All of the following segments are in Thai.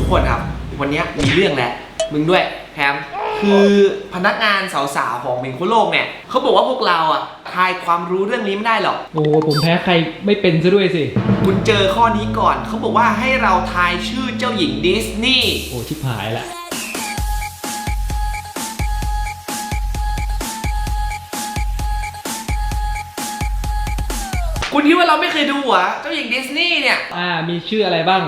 ทุกคนครับ วันเนี้ยมีเรื่องแหละมึงด้วยแพมคือพนักงานสาวๆของเมงโคโลกเนี่ยเขาบอกว่าพวกเราอะทายความรู้เรื่องนี้ไม่ได้หรอก โอ้ผมแพ้ใครไม่เป็นซะด้วยสิ คุณเจอข้อนี้ก่อนเขาบอกว่าให้เราทายชื่อเจ้าหญิงดิสนีย์โอ้ชิบหายละคุณคิดว่าเราไม่เคยดูเหรอเจ้าหญิงดิสนีย์เนี่ย อ่า มีชื่ออะไรบ้าง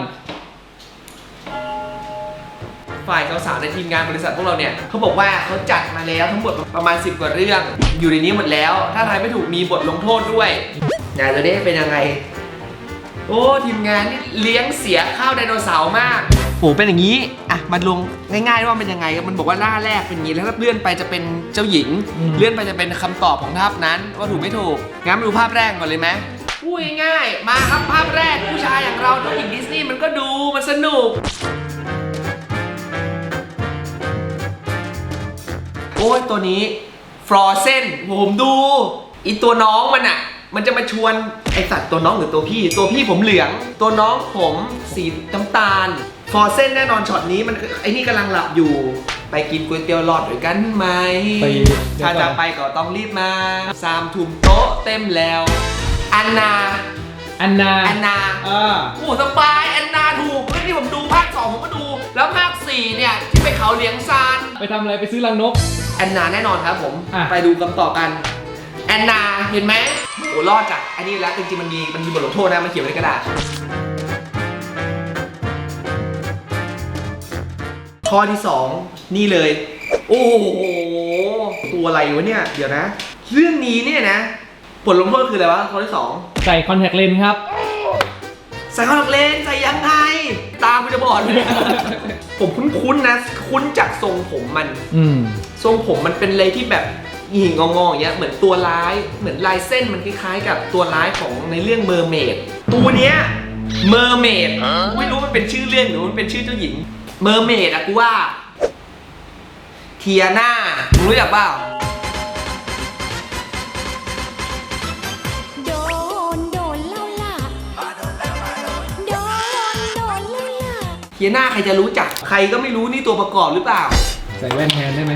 ฝ่ายสาวๆในทีมงานบริษัทพวกเราเนี่ยเขาบอกว่าเขาจัดมาแล้วทั้งหมดประมาณ 10 กว่าเรื่อง อยู่ในนี้หมดแล้ว ถ้าทายไม่ถูกมีบทลงโทษด้วยงานจะได้เป็นยังไง โอ้ทีมงานนี่เลี้ยงเสียข้าวไดโนเสาร์มากโอ้เป็นอย่างนี้อะมาลงง่ายๆว่าเป็นยังไงมันบอกว่าหน้าแรกเป็นอย่างนี้แล้วถ้าเลื่อนไปจะเป็นเจ้าหญิงอืมเลื่อนไปจะเป็นคำตอบของภาพนั้น ว่าถูกไม่ถูกงั้นมาดูภาพแรกก่อนเลยไหมพูดง่ายๆมาครับภาพแรกผู้ชายอย่างเราเจ้าหญิงดิสนีย์มันก็ดูมันสนุก อ้ยตัวนี้ฟรอเซนผมดูอีตัวน้องมันอะมันจะมาชวนไอสัตว์ตัวน้องหรือตัวพี่ ตัวพี่ผมเหลือง ตัวน้องผมสีน้ำตาลฟรอเซนแน่นอนช็อตนี้มันไอนี่กำลังหลับอยู่ ไปกินก๋วยเตี๋ยวหลอดด้วยกันไหมไปถ้าจะไปก็ต้องรีบมาสามถุงโต๊ะเต็มแล้ว อันนาอันนาอันนาอ่าโอ้สบายอันนาถูกเรื่องที่ผมดูภาคสองผมก็ดู แล้วภาคสี่เนี่ย ที่ไปเขาเลี้ยงซาน ไปทำอะไรไปซื้อรังนกแอนนาแน่นอนครับผมอะ ไปดูคำตอบกันแอนนาเห็นไหมโอ้รอดจากอันนี้แล้วจริงๆมันมีมันมีบทลงโทษนะมันเขียนไว้ในกระดาษข้อที่2นี่เลย โอ้โหตัวอะไรวะเนี่ย เดี๋ยวนะ เรื่องนี้เนี่ยนะบทลงโทษคืออะไรวะข้อที่2ใส่คอนแทคเลนส์ครับ ใส่คอนแทคเลนส์ใส่ยังไง ตาคุณจะบอดเลย ผมคุ้นๆนะ คุ้นจากทรงผมมัน อืม ทรงผมมันเป็นเลยที่แบบหญิงงอๆอย่างเงี้ยเหมือนตัวร้ายเหมือนลายเส้นมันคล้ายๆ กับตัวร้ายของในเรื่องเมอร์เมดตัวเนี้ยเมอร์เมดไม่รู้มันเป็นชื่อเรื่องหรือมันเป็นชื่อเจ้าหญิงเมอร์เมดอะกูว่าเทียนามึงรู้จักเปล่า ล่ะเทียนาใครจะรู้จัก ใครก็ไม่รู้นี่ตัวประกอบหรือเปล่า ใส่แว่นแทนได้ไหม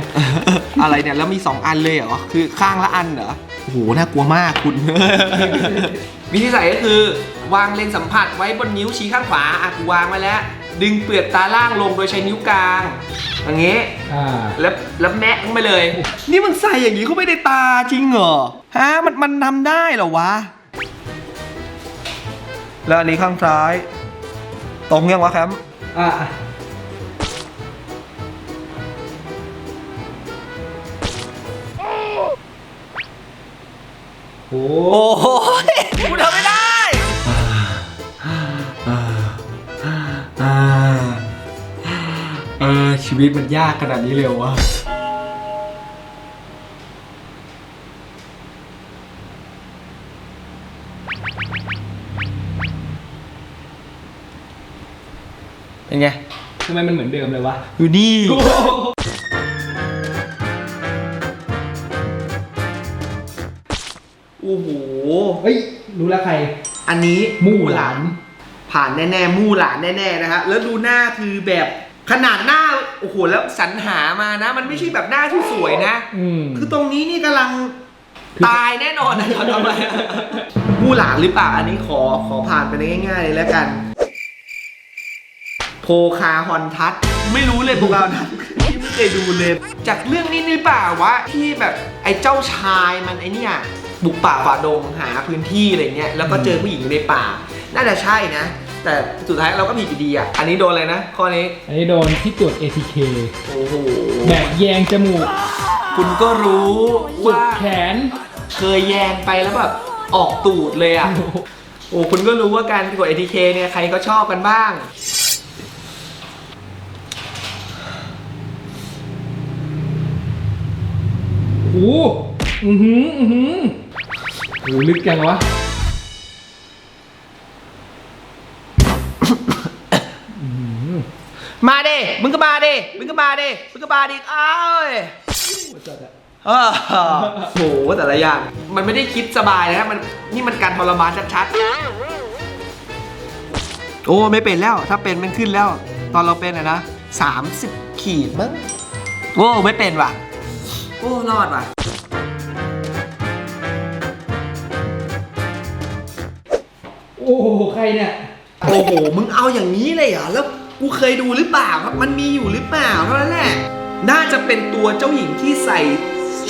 อะไรเนี่ยแล้วมี 2 อันเลยเหรอ คือข้างละอันเหรอ โอ้โห น่ากลัวมากคุณ วิธีใส่ก็คือ วางเลนส์สัมผัสไว้บนนิ้วชี้ข้างขวาอะกูวางไว้แล้ว ดึงเปลือกตาล่างลงโดยใช้นิ้วกลาง อย่างงี้ อ่าแล้วแล้วแมะลงไปเลย นี่มึงใส่อย่างนี้เข้าไปในตาจริงเหรอ ฮะ มันมันทำได้เหรอวะ แล้วอันนี้ข้างซ้าย ตรงยังวะครับ อ่าโอ้โอ้โหกูทำไม่ได้เออชีวิตมันยากขนาดนี้เลยวะ เป็นไง ทำไมมันเหมือนเดิมเลยวะ อยู่นี่ โอ้โห เฮ้ย รู้แล้วใคร อันนี้มู่หลาน ผ่านแน่ๆ มู่หลานแน่ๆนะฮะแล้วดูหน้าคือแบบขนาดหน้า โอ้โห แล้วสรรหามานะ มันไม่ใช่แบบหน้าที่สวยนะ อืม คือตรงนี้นี่กำลังคือตายแน่นอนนะทำไมอะมู่หลานหรือเปล่า อันนี้ขอขอผ่านไปง่ายๆเลยแล้วกัน โพคาฮอนทัศน์ไม่รู้เลยโพคาฮอนทัศน์ที่ไม่เคยดูเลยจากเรื่องนี้หรือเปล่าวะที่แบบไอ้เจ้าชายมันไอ้เนี่ยบุกป่าฝ่าดงหาพื้นที่อะไรเงี้ยแล้วก็เจอผู้หญิงอยู่ในป่า น่าจะใช่นะ แต่สุดท้ายเราก็ผิดอยู่ดีอะอันนี้โดนอะไรนะข้อนี้อันนี้โดนที่ตรวจ ATK โอ้โหแบบแยงจมูกคุณก็รู้สุดว่าแขน เคยแยงไปแล้วแบบออกตูดเลยอะ โอ้คุณก็รู้ว่าการกด ATK เนี่ยใครก็ชอบกันบ้าง โอ้โหอือหืออือหือโหลึกจังวะมาเด้มึงก็มาเด้มึงก็มาเด้มึงก็มาดิเอ้ยเออโหแต่ละอย่าง มันไม่ได้คิดสบายนะ มันนี่มันการทรมานชัดๆ โอ้ไม่เป็นแล้ว ถ้าเป็นมันขึ้นแล้ว ตอนเราเป็นอะนะ30ขีดมั้ง โอ้ไม่เป็นว่ะ โอ้รอดว่ะ โอ้โหใครเนี่ย โอ้โห มึงเอาอย่างนี้เลยเหรอ แล้วกูเคยดูหรือเปล่าครับ มันมีอยู่หรือเปล่าเท่านั้นแหละ น่าจะเป็นตัวเจ้าหญิงที่ใส่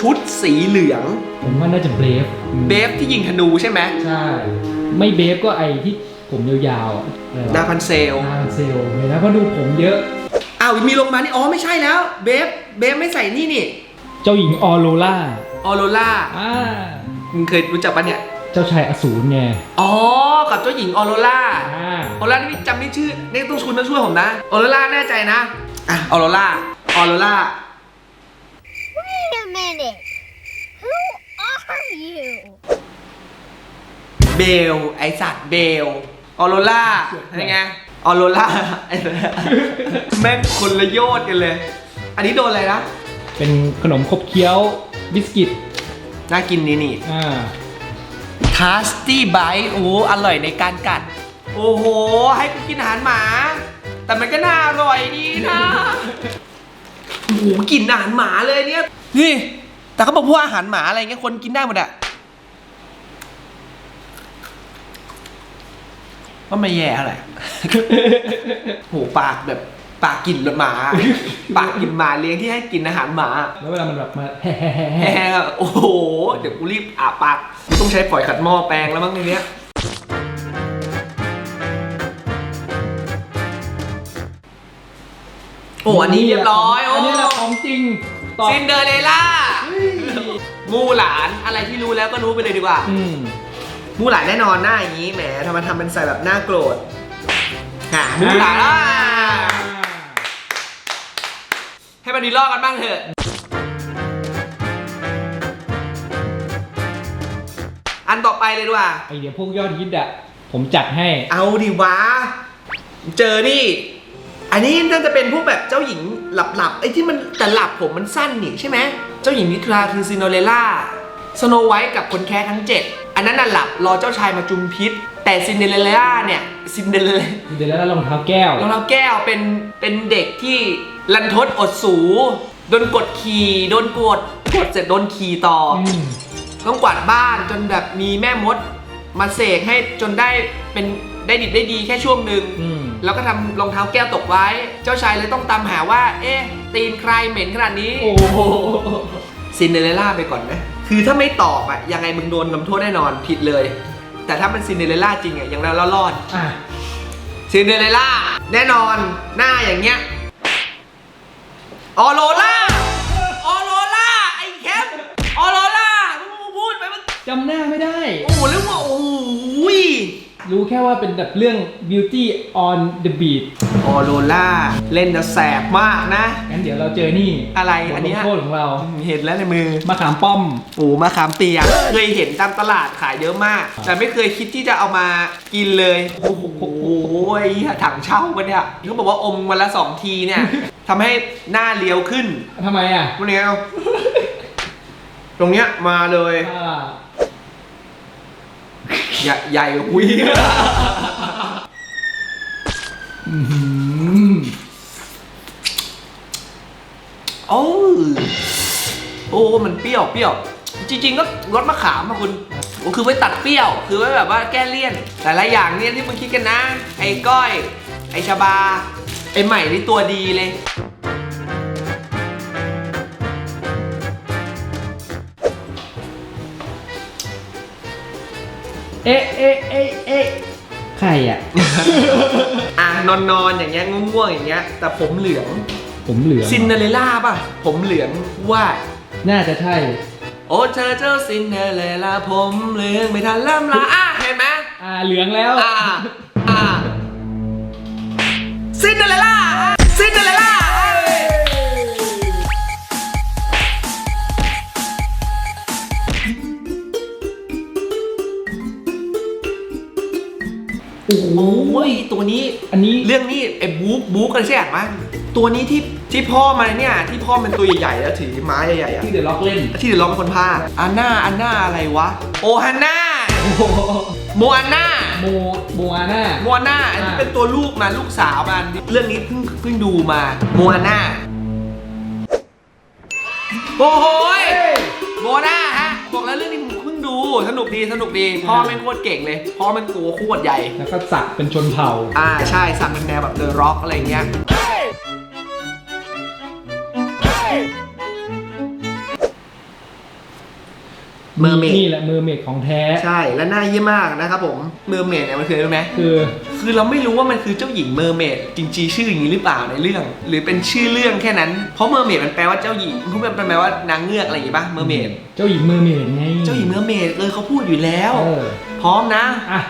ชุดสีเหลือง ผมว่าน่าจะเบรฟเบฟที่ยิงธนูใช่ไหมใช่ ไม่เบฟก็ไอที่ผมยาวๆอะอะไรวะดาพันเซลดาพันเซลเห็นนะเพราะดูผมเยอะ อ้าวมีลงมานี่ อ๋อ ไม่ใช่แล้ว เบฟ เบฟไม่ใส่นี่นี่ เจ้าหญิงออโรล่าออโรล่าอ่ามึงเคยรู้จักปะเนี่ย เจ้าชายอสูรไงอ๋อ กับเจ้าหญิงออโรล่าอ่าออโรล่าที่จำไม่ชื่อนี่ต้องชุนต้องช่วยผมนะออโรล่าแน่ใจนะอะออโรล่าออโรล่า Wait a minute Who are you เบล ไอสัตว์เบล ออโรล่าอะไรไง ออโรล่าไอ้เนี่ยแม่งคนละโยชน์กันเลย อันนี้โดนอะไรนะ เป็นขนมขบเคี้ยวบิสกิตน่ากินนี่นี่อ่าทาสตี้ไบต์โอ้อร่อยในการกัด โอ้โห ให้กูกินอาหารหมา แต่มันก็น่าอร่อยดีนะโอ้โหกลินอาหารหมาเลยเนี่ยนี่ แต่เขาบอกพวกอาหารหมาอะไรเงี้ยคนกินได้หมดอะก็ไม่แย่เท่าไหร่โหปากแบบ ปากกลิ่นรถหมา ปากกลิ่นหมาเลี้ยงที่ให้กินอาหารหมา แล้วเวลามันแบบมาแฮ่แห้งอะโอ้โห เดี๋ยวกูรีบอาปากกูต้องใช้ฝอยขัดหม้อแปรงแล้วมั้งในเนี้ยโอ้อันนี้เรียบร้อยโอ้อันนี้แหละของจริงตอบซินเดอเรลล่ามูหลานอะไรที่รู้แล้วก็รู้ไปเลยดีกว่า อืมมูหลานแน่นอนหน้าอย่างนี้แหมทำมาทำเป็นใส่แบบหน้าโกรธอะมูหลานอะ ให้มันดีลอกกันบ้างเถอะ อันต่อไปเลยดีกว่า ไอเดียพวกยอดฮิตอะผมจัดให้ เอาดิวะ เจอนี่ อันนี้น่าจะเป็นพวกแบบเจ้าหญิงหลับๆไอ้ที่มันแต่หลับผมมันสั้นนี่ใช่ไหม เจ้าหญิงนิทราคือซินโนเรล่า สโนไวท์กับคนแค่ทั้ง 7 อันนั้นน่ะหลับรอเจ้าชายมาจุมพิษ แต่ซินเดอเรลล่าเนี่ยซินเดอเรลเดี๋ยวแล้วรองเท้าแก้ว รองเท้าแก้วเป็นเป็นเด็กที่ ลันทดอดสูโดนกดขี่โดนกดกดเสร็จโดนขี่ต่อออืมต้องกวาดบ้านจนแบบมีแม่มด มาเสกให้จนได้เป็นได้ดิบได้ดีแค่ช่วงหนึ่งอืม แล้วก็ทำรองเท้าแก้วตกไว้ เจ้าชายเลยต้องตามหาว่า เอ๊ะ ตีนใครเหม็นขนาดนี้ โอ้โห ซินเดอเรลล่าไปก่อนไหมคือถ้าไม่ตอบอะยังไงมึงโดนลำโทษแน่นอนผิดเลย แต่ถ้ามันซินเดอเรลล่าจริงอะอย่างนั้นเรารอด อะ ซินเดอเรลล่าแน่นอนหน้าอย่างเงี้ย ออโรล่าออโรล่าไอ้แคมออโรล่ามึงพูดไปมันจำหน้าไม่ได้ โอ้โหเรียกว่าโอ้ย รู้แค่ว่าเป็นแบบเรื่อง beauty on the beat ออโรล่าเล่นจะแสบมากนะ งั้นเดี๋ยวเราเจอนี่อะไรบทอันลเนี้งย โทษของเรา เห็นแล้วในมือมะขามป้อมโอ้มะขามเปียกเคยเห็นตามตลาดขายเยอะมาก แต่ไม่เคยคิดที่จะเอามากินเลย โอ้โหถังเช่ามันเนี่ยเขาบอกว่าอมวันละสองทีเนี่ยทำให้หน้าเลี้ยวขึ้นทำไมอะวันนี้เอาตรงเนี้ยมาเลย อ่า ใหญ่ใหญ่หุยอื้อหือโอ้โอ้ มันเปรี้ยวเปรี้ยว จริง ๆ ก็รสมะขามอะคุณโอ้คือไว้ตัดเปรี้ยว คือไว้แบบว่าแก้เลี่ยน แต่ละอย่างเนี่ยที่มึงคิดกันนะ ไอ้ก้อย ไอ้ชาบา ไอ้ใหม่นี่ตัวดีเลย เอ๊ะเอ๊ะเอ๊ะเอ๊ะใครอะ อะนอนนอนๆอย่างเงี้ยง่วงๆอย่างเงี้ย แต่ผมเหลืองผมเหลืองซินเดอเรลล่าป่ะ ผมเหลืองว่า น่าจะใช่ โอ้เธอเจ้าซินเดอเรลล่าผมเหลืองไม่ทันเริ่มละอะเห็นไหมอ่าเหลืองแล้ว อ่าอ่าซินเดอเรลล่า โอ้โหโอ้ยตัวนี้อันนี้เรื่องนี้ไอ้บุ๊กบุ๊กอะไรสักอย่างมั้งตัวนี้ที่ที่พ่อมันเนี่ยที่พ่อมันตัวใหญ่ๆแล้วถือไม้ใหญ่ๆอะที่เดอะล็อกเล่นที่เดี๋ยวร้องเป็นคนพาอันน่าอันน่าอะไรวะโอฮันน่าโอ้โหโมอาน่าโมโมอาน่าโมอาน่าอันนี้อ่าเป็นตัวลูกมาลูกสาวมันเรื่องนี้เพิ่งเพิ่งดูมาโมอาน่าโอ้โหยโมอาน่าฮะบอกแล้วเรื่องนี้ ผมเพิ่งดูสนุกดีสนุกดีพ่อแม่งโคตรเก่งเลยพ่อแม่งตัวโคตรใหญ่ แล้วก็สักเป็นชนเผ่า อ่าใช่สั่งเป็นแนวแบบเดอะร็อกอะไรเงี้ย เมอร์เมดนี่แหละเมอร์เมดของแท้ ใช่และน่าเยี่ยมมากนะครับผมเมอร์เมดเนี่ยมันคืออะไรรู้ไหมคือ คือเราไม่รู้ว่ามันคือเจ้าหญิงเมอร์เมดจริงๆชื่ออย่างนี้หรือเปล่าในเรื่อง หรือเป็นชื่อเรื่องแค่นั้น เพราะเมอร์เมดมันแปลว่าเจ้าหญิงเพราะมันแปลว่านางเงือกอะไรอย่างงี้ป่ะเมอร์เมดเจ้าหญิงเมอร์เมดไงเจ้าหญิงเมอร์เมดเลยเขาพูดอยู่แล้ว เออพร้อมนะอะ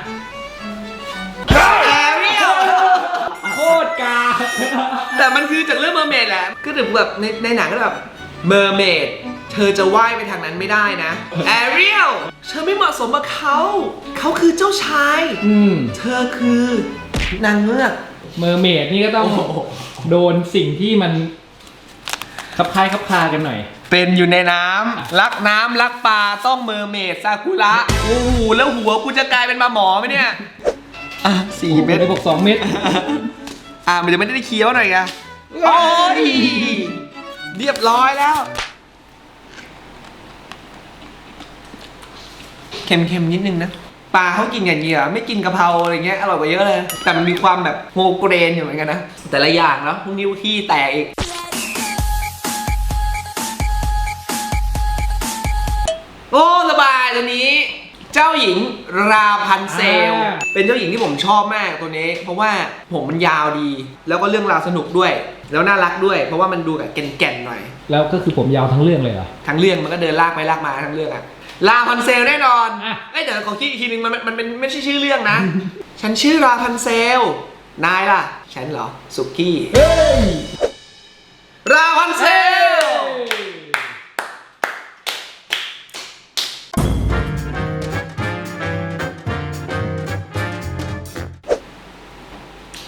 แอเรียลโคตรกาแต่มันคือจากเรื่องเมอร์เมดแหละก็ถึงแบบในในหนังก็แบบเมอร์เมด เธอจะว่ายไปทางนั้นไม่ได้นะแอเรียลเธอไม่เหมาะสมกับเขา เขาคือเจ้าชาย อืมเธอคือนางเงือก เมอร์เมดนี่ก็ต้องโอ้โหโดนสิ่งที่มันคับคล้ายคับคากันหน่อย เป็นอยู่ในน้ำรักน้ำรักปลาต้องเมอร์เมดซากุระโอ้โหแล้วหัวกูจะกลายเป็นปลาหมอไหมเนี่ย อะสี่เม็ดได้บอกสองเม็ด อะมันจะไม่ได้เคี้ยวหน่อยกะโอ้ย เรียบร้อยแล้ว เค็มๆนิดนึงนะปลาเขากินอย่างเงี้ยไม่กินกะเพราอะไรเงี้ยอร่อยกว่าเยอะเลย แต่มันมีความแบบโฮเกรนอยู่เหมือนกันนะแต่ละอย่างเนาะพวกนิ้วขี้แตกอีกโอ้สบายตัวนี้ เจ้าหญิงราพันเซล อ่า เป็นเจ้าหญิงที่ผมชอบมากตัวนี้ เพราะว่าผมมันยาวดี แล้วก็เรื่องราวสนุกด้วย แล้วน่ารักด้วย เพราะว่ามันดูแบบแก่นๆหน่อย แล้วก็คือผมยาวทั้งเรื่องเลยเหรอ ทั้งเรื่องมันก็เดินลากไปลากมาทั้งเรื่องอะ ราพันเซลแน่นอนอะ เอ้ยเดี๋ยวขอคิดอีกทีนึงมันมันมันเป็นไม่ใช่ชื่อเรื่องนะ ฉันชื่อราพันเซล นายล่ะ ฉันเหรอ สุกี้เฮ้ยราพันเซล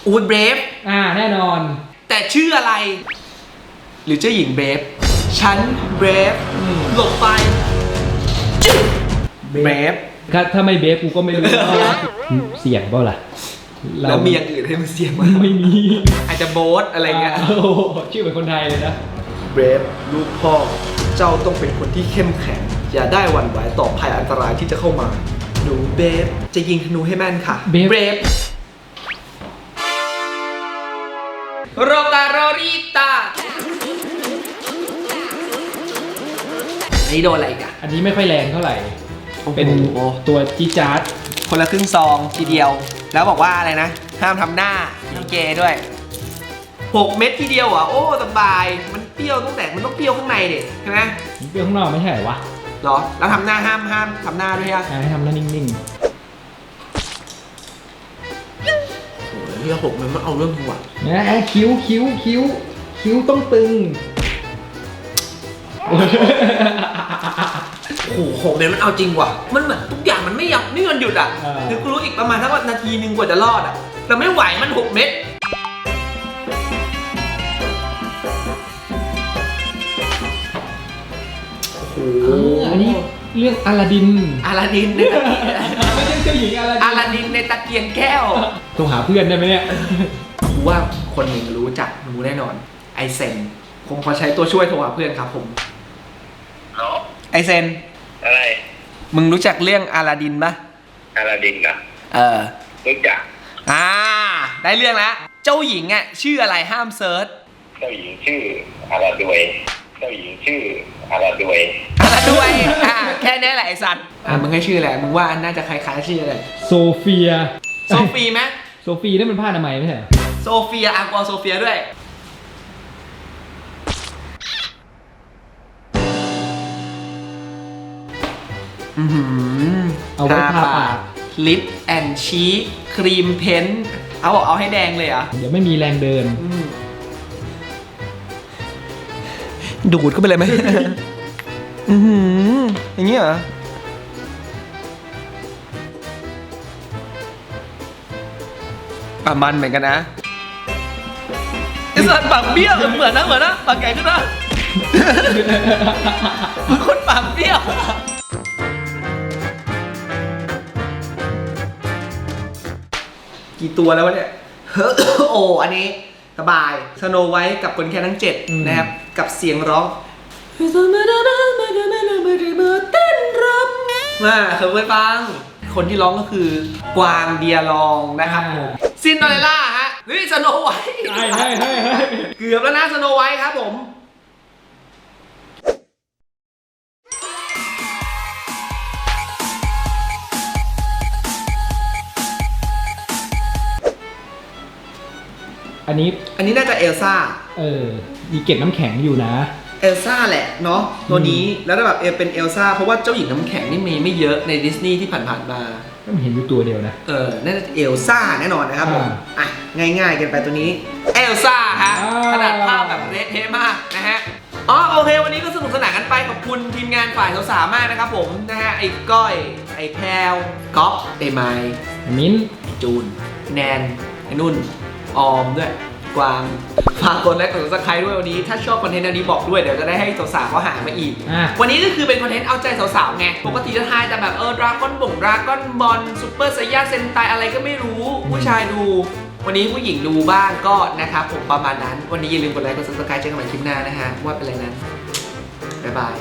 อูดเบรฟ อ่า แน่นอน แต่ชื่ออะไร หรือเจ้าหญิงเบรฟฉันเบรฟอืมหลบไปจึ๊บ เบรฟถ้าถ้าไม่เบฟกูก็ไม่รู้ว่าเสียงเปล่าล่ะเราแล้วมีอย่างอื่นให้มันเสียงมาไม่มี อาจจะโบ๊ทอะไรเงี้ยโอ้โหชื่อเป็นคนไทยเลยนะเบรฟลูกพ่อ เจ้าต้องเป็นคนที่เข้มแข็ง อย่าได้หวั่นไหวต่อภัยอันตรายที่จะเข้ามา หนูเบฟจะยิงธนูให้แม่นค่ะ เบฟเบรฟโรการอริตา อันนี้โดนอะไรอีกอะอันนี้ไม่ค่อยแรงเท่าไหร่ เป็นโอ้โหตัวจีดจาร์ดคนละครึ่งซองทีเดียว แล้วบอกว่าอะไรนะ ห้ามทำหน้ามีเกย์ด้วย 6 เม็ดทีเดียวเหรอะโอ้สบาย มันเปรี้ยวตั้งแต่มันต้องเปรี้ยวข้างในดิใช่ไหมเปรี้ยวข้างนอกไม่ใช่เหรอวะเหรอ แล้วทำหน้าห้ามห้ามทำหน้าด้วยอะอ่าให้ทำหน้านิ่งโอ้ยเรียกหกเม็ดมันเอาเรื่องหัวๆนะอะคิ้วคิ้วคิ้วคิ้วต้องตึง โอ้โหหกเม็ดมันเอาจริงว่ะ มันเหมือนทุกอย่างมันไม่ยอมไม่ยอมหยุดอะอ่าคือกูรู้อีกประมาณสักนาทีหนึ่งกว่าจะรอดอะ แต่ไม่ไหวมันหกเม็ด โอ้โหอันนี้เรื่องอลาดินอาลาดินในตะเกียงไม่ใช่เจ้าหญิงอลาดินอาลาดินในตะเกียงแก้ว โทรหาเพื่อนได้ไหมเนี่ย กูว่าคนหนึ่งรู้จักรู้แน่นอน ไอเซนผมขอใช้ตัวช่วยโทรหาเพื่อนครับผมเนาะ ไอเซน อะไรมึงรู้จักเรื่องอาลาดินปะอาลาดินนะเออ รู้จักอ่า ได้เรื่องแล้ว เจ้าหญิงอะชื่ออะไรห้ามเซิร์ช เจ้าหญิงชื่ออาราดวย เจ้าหญิงชื่ออาราดวยอะไรด้วย อ่า แค่นี้แหละไอสัตว์ อ่ามึงให้ชื่ออะไร มึงว่าน่าจะคล้ายๆชื่ออะไร โซเฟีย โซฟีไหมโซฟีนั่นมันผ้าอนามัยไม่ใช่เหรอโซเฟียอากวาโซเฟียด้วย อือหือเอาไว้ทาปากลิปแอนชีครีมเพนท์เอาบอกเอาให้แดงเลยเหรอะเดี๋ยวไม่มีแรงเดิน ดูดเข้าไปเลยไหม อือหืออย่างนี้เหรอ อะ มันเหมือนกันนะไอ้สัตว์ปากเบี้ยวเหมือนนะเหมือนนะปากใหญ่ขึ้นนะ เหมือนคนปาก ตัวแล้ววะเนี่ย โอ้อันนี้สบายสโนไว้กับคนแค่ทั้งเจ็ดอืม นะครับ กับเสียงร้องเต้นรำมาเคยไปฟัง คนที่ร้องก็คือกวางเดียลองนะครับผมซินโดเรลล่าฮะนี่สโนไว้ใช่ใช่ใช่ใช่เกือบแล้วนะสโนไว้ครับผม อันนี้อันนี้น่าจะเอลซ่า เออมีเกล็ดน้ำแข็งอยู่นะ เอลซ่าแหละเนาะตัวนี้แล้วแบบเอลเป็นเอลซ่าเพราะว่าเจ้าหญิงน้ำแข็งนี่มีไม่เยอะในดิสนีย์ที่ผ่านๆมาก็เห็นอยู่ตัวเดียวนะ เออน่าจะเอลซ่าแน่นอนนะครับผมอ่าอะง่ายๆกันไปตัวนี้เอลซ่าฮะอ่า ขนาดภาพแบบเละเทะมากนะฮะอ๋อโอเค วันนี้ก็สนุกสนานกันไปขอบคุณทีมงานฝ่ายสาวๆมากนะครับผมนะฮะไอ้ก้อยไอ้แพรวก๊อฟไอ้ไม้มิ้น ไอ้จูนแนนไอ้นุ่น ออมด้วยกวางฝากกดไลค์กดซับสไครต์ด้วยวันนี้ ถ้าชอบคอนเทนต์อันนี้บอกด้วยเดี๋ยวจะได้ให้สาวๆเขาหามาอีก อะ วันนี้ก็คือเป็นคอนเทนต์เอาใจสาวๆไง ปกติจะทายแต่แบบเออดราก้อนบ่งดราก้อนบอลซูเปอร์ไซย่าเซนไตอะไรก็ไม่รู้ ผู้ชายดู วันนี้ผู้หญิงดูบ้างก็นะครับผมประมาณนั้น วันนี้อย่าลืมกดไลค์กดซับสไครต์เจอกันใหม่คลิปหน้านะฮะว่าเป็นอะไรนั้นบ๊ายบาย